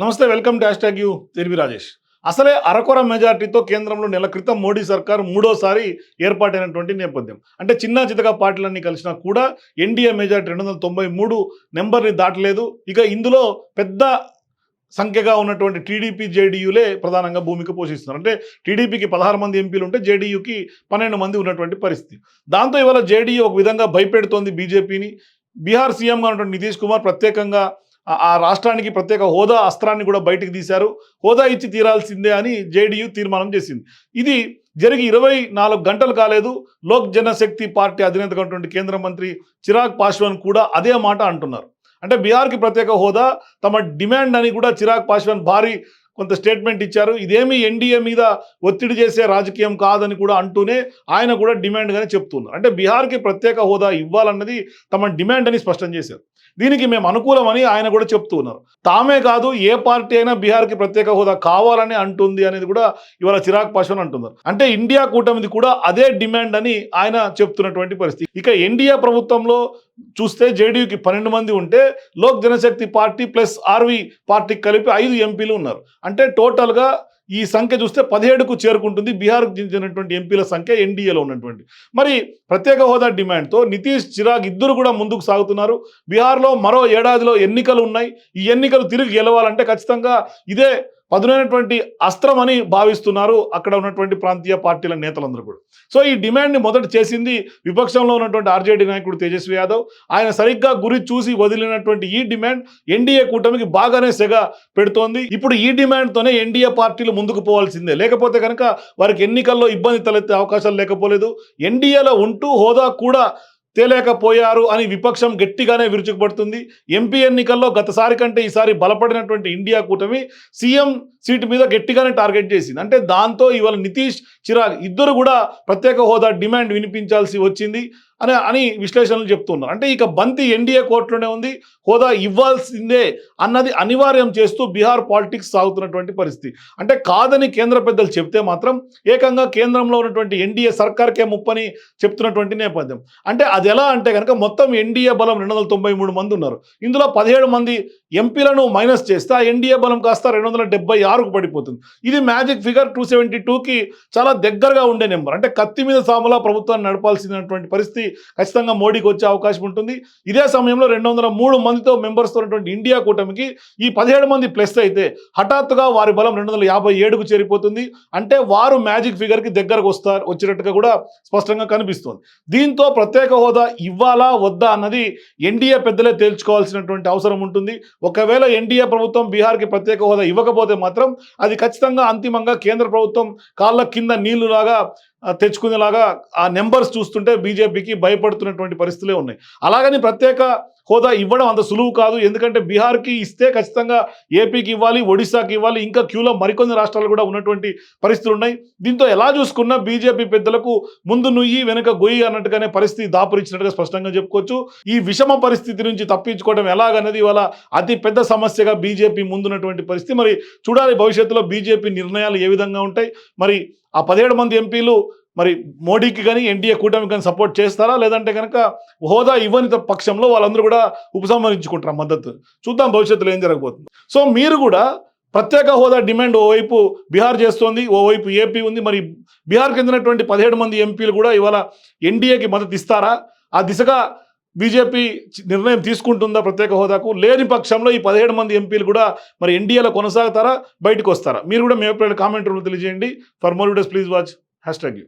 నమస్తే welcome dash tag you తిరిగి రాజేష్. అసలే అరకొర మెజార్టీతో కేంద్రంలో నెల క్రితం మోడీ సర్కార్ మూడోసారి ఏర్పాటైనటువంటి నేపథ్యం. అంటే చిన్న చితక పార్టీలన్నీ కలిసినా కూడా ఎన్డీఏ మెజార్టీ రెండు వందల తొంభై మూడు నెంబర్ని దాటలేదు. ఇక ఇందులో పెద్ద సంఖ్యగా ఉన్నటువంటి టీడీపీ జేడీయూలే ప్రధానంగా భూమిక పోషిస్తున్నారు. అంటే టీడీపీకి పదహారు మంది ఎంపీలు ఉంటే జేడీయూకి పన్నెండు మంది ఉన్నటువంటి పరిస్థితి. దాంతో ఇవాళ జేడీయూ ఒక విధంగా భయపెడుతోంది బీజేపీని. బీహార్ సీఎంగా ఉన్నటువంటి నితీష్ కుమార్ ప్రత్యేకంగా ఆ- రాష్ట్రానికి ప్రత్యేక హోదా అస్త్రాన్ని కూడా బయటికి తీశారు. హోదా ఇచ్చి తీరాల్సిందే అని జేడీయూ తీర్మానం చేసింది. ఇది జరిగి ఇరవై నాలుగు గంటలు కాలేదు. లోక్ జనశక్తి పార్టీ అధినేతగా ఉన్నటువంటి కేంద్ర మంత్రి చిరాగ్ పాశ్వాన్ కూడా అదే మాట అంటున్నారు. అంటే బీహార్కి ప్రత్యేక హోదా తమ డిమాండ్ అని కూడా చిరాగ్ పాశ్వాన్ భారీ కొంత స్టేట్మెంట్ ఇచ్చారు. ఇదేమి ఎన్డీఏ మీద ఒత్తిడి చేసే రాజకీయం కాదని కూడా అంటూనే ఆయన కూడా డిమాండ్గానే చెప్తున్నారు. అంటే బీహార్కి ప్రత్యేక హోదా ఇవ్వాలన్నది తమ డిమాండ్ అని స్పష్టం చేశారు. దీనికి మేము అనుకూలమని ఆయన కూడా చెప్తూ ఉన్నారు తామే కాదు ఏ పార్టీ అయినా బీహార్కి ప్రత్యేక హోదా కావాలని అంటుంది అనేది కూడా ఇవాళ చిరాగ్ పాశ్వన్ అంటున్నారు. అంటే ఇండియా కూటమిది కూడా అదే డిమాండ్ అని ఆయన చెప్తున్నటువంటి పరిస్థితి. ఇక ఎన్డీఏ ప్రభుత్వంలో చూస్తే జేడీయూకి పన్నెండు మంది ఉంటే లోక్ జనశక్తి పార్టీ ప్లస్ ఆర్వి పార్టీకి కలిపి ఐదు ఎంపీలు ఉన్నారు. అంటే టోటల్గా ఈ సంఖ్య చూస్తే పదిహేడుకు చేరుకుంటుంది. బీహార్కు చెందినటువంటి ఎంపీల సంఖ్య ఎన్డీఏలో ఉన్నటువంటి. మరి ప్రత్యేక హోదా డిమాండ్తో నితీష్ చిరాగ్ ఇద్దరు కూడా ముందుకు సాగుతున్నారు. బీహార్లో మరో ఏడాదిలో ఎన్నికలు ఉన్నాయి. ఈ ఎన్నికలు తిరిగి గెలవాలంటే ఖచ్చితంగా ఇదే పదునైనటువంటి అస్త్రం అని భావిస్తున్నారు అక్కడ ఉన్నటువంటి ప్రాంతీయ పార్టీల నేతలందరూ కూడా. సో ఈ డిమాండ్ని మొదట చేసింది విపక్షంలో ఉన్నటువంటి ఆర్జేడీ నాయకుడు తేజస్వి యాదవ్. ఆయన సరిగ్గా గురి చూసి వదిలినటువంటి ఈ డిమాండ్ ఎన్డీఏ కూటమికి బాగానే సెగ పెడుతోంది. ఇప్పుడు ఈ డిమాండ్తోనే ఎన్డీఏ పార్టీలు ముందుకు పోవాల్సిందే. లేకపోతే కనుక వారికి ఎన్నికల్లో ఇబ్బంది తలెత్తే అవకాశాలు లేకపోలేదు. ఎన్డీఏలో ఉంటూ హోదా కూడా తేలేకపోయారు అని విపక్షం గట్టిగానే విరుచుకుపడుతుంది. ఎంపీ ఎన్నికల్లో గతసారి కంటే ఈసారి బలపడినటువంటి ఇండియా కూటమి సీఎం సీటు మీద గట్టిగానే టార్గెట్ చేసింది. అంటే దాంతో ఇవాళ నితీష్ చిరాగ్ ఇద్దరు కూడా ప్రత్యేక హోదా డిమాండ్ వినిపించాల్సి వచ్చింది. అని అని విశ్లేషణలు చెప్తున్నారు. అంటే ఇక బంతి ఎన్డీఏ కోర్టులోనే ఉంది. హోదా ఇవ్వాల్సిందే అన్నది అనివార్యం చేస్తూ బీహార్ పాలిటిక్స్ సాగుతున్నటువంటి పరిస్థితి. అంటే కాదని కేంద్ర పెద్దలు చెప్తే మాత్రం ఏకంగా కేంద్రంలో ఉన్నటువంటి ఎన్డీఏ సర్కార్కే ముప్పని చెప్తున్నటువంటి నేపథ్యం. అంటే అది ఎలా అంటే కనుక మొత్తం ఎన్డీఏ బలం రెండు వందల తొంభై మూడు మంది ఉన్నారు. ఇందులో పదిహేడు మంది ఎంపీలను మైనస్ చేస్తే ఆ ఎన్డీఏ బలం కాస్త రెండు వందల డెబ్బై ఆరుకు పడిపోతుంది. ఇది మ్యాజిక్ ఫిగర్ టూ సెవెంటీ టూకి చాలా దగ్గరగా ఉండే నెంబర్. అంటే కత్తి మీద సాములా ప్రభుత్వాన్ని నడపాల్సినటువంటి పరిస్థితి ఖచ్చితంగా మోడీకి వచ్చే అవకాశం ఉంటుంది. ఇదే సమయంలో రెండు వందల మూడు మందితో మెంబర్స్తో ఉన్నటువంటి ఇండియా కూటమికి ఈ పదిహేడు మంది ప్లస్ అయితే హఠాత్తుగా వారి బలం రెండు వందల యాభై ఏడుకు చేరిపోతుంది. అంటే వారు మ్యాజిక్ ఫిగర్కి దగ్గరకు వస్తారు వచ్చినట్టుగా కూడా స్పష్టంగా కనిపిస్తుంది. దీంతో ప్రత్యేక హోదా ఇవ్వాలా వద్దా అన్నది ఎన్డీఏ పెద్దలే తేల్చుకోవాల్సినటువంటి అవసరం ఉంటుంది. ఒకవేళ ఎన్డీఏ ప్రభుత్వం బీహార్కి ప్రత్యేక హోదా ఇవ్వకపోతే మాత్రం అది ఖచ్చితంగా అంతిమంగా కేంద్ర ప్రభుత్వం కాళ్ళ కింద నీళ్ళులాగా తెచ్చుకునేలాగా ఆ నెంబర్స్ చూస్తుంటే బీజేపీకి భయపడుతున్నటువంటి పరిస్థితులే ఉన్నాయి. అలాగని ప్రత్యేక హోదా ఇవ్వడం అంత సులువు కాదు. ఎందుకంటే బీహార్కి ఇస్తే ఖచ్చితంగా ఏపీకి ఇవ్వాలి ఒడిశాకి ఇవ్వాలి ఇంకా క్యూలో మరికొన్ని రాష్ట్రాలు కూడా ఉన్నటువంటి పరిస్థితులు ఉన్నాయి. దీంతో ఎలా చూసుకున్నా బీజేపీ పెద్దలకు ముందు నుయ్యి వెనుక గొయ్యి అన్నట్టుగానే పరిస్థితి దాపురించినట్టుగా స్పష్టంగా చెప్పుకోవచ్చు. ఈ విషమ పరిస్థితి నుంచి తప్పించుకోవడం ఎలాగన్నది ఇవాళ అతి పెద్ద సమస్యగా బీజేపీ ముందున్నటువంటి పరిస్థితి. మరి చూడాలి భవిష్యత్తులో బీజేపీ నిర్ణయాలు ఏ విధంగా ఉంటాయి. మరి ఆ పదిహేడు మంది ఎంపీలు మరి మోడీకి కానీ ఎన్డీఏ కూటమికి కానీ సపోర్ట్ చేస్తారా? లేదంటే కనుక హోదా ఇవ్వని పక్షంలో వాళ్ళందరూ కూడా ఉపసంహరించుకుంటారు మద్దతు? చూద్దాం భవిష్యత్తులో ఏం జరగబోతుంది. సో మీరు కూడా ప్రత్యేక హోదా డిమాండ్ ఓవైపు బీహార్ చేస్తోంది ఓవైపు ఏపీ ఉంది. మరి బీహార్కి చెందినటువంటి పదిహేడు మంది ఎంపీలు కూడా ఇవాళ ఎన్డీఏకి మద్దతు ఇస్తారా? ఆ దిశగా బీజేపీ నిర్ణయం తీసుకుంటుందా ప్రత్యేక హోదాకు? లేని పక్షంలో ఈ పదిహేడు మంది ఎంపీలు కూడా మరి ఎన్డీఏలో కొనసాగుతారా? బయటకు వస్తారా? మీరు కూడా మీ అభిప్రాయాలు కామెంట్ రూపంలో తెలియజేయండి. For more videos please watch hashtag you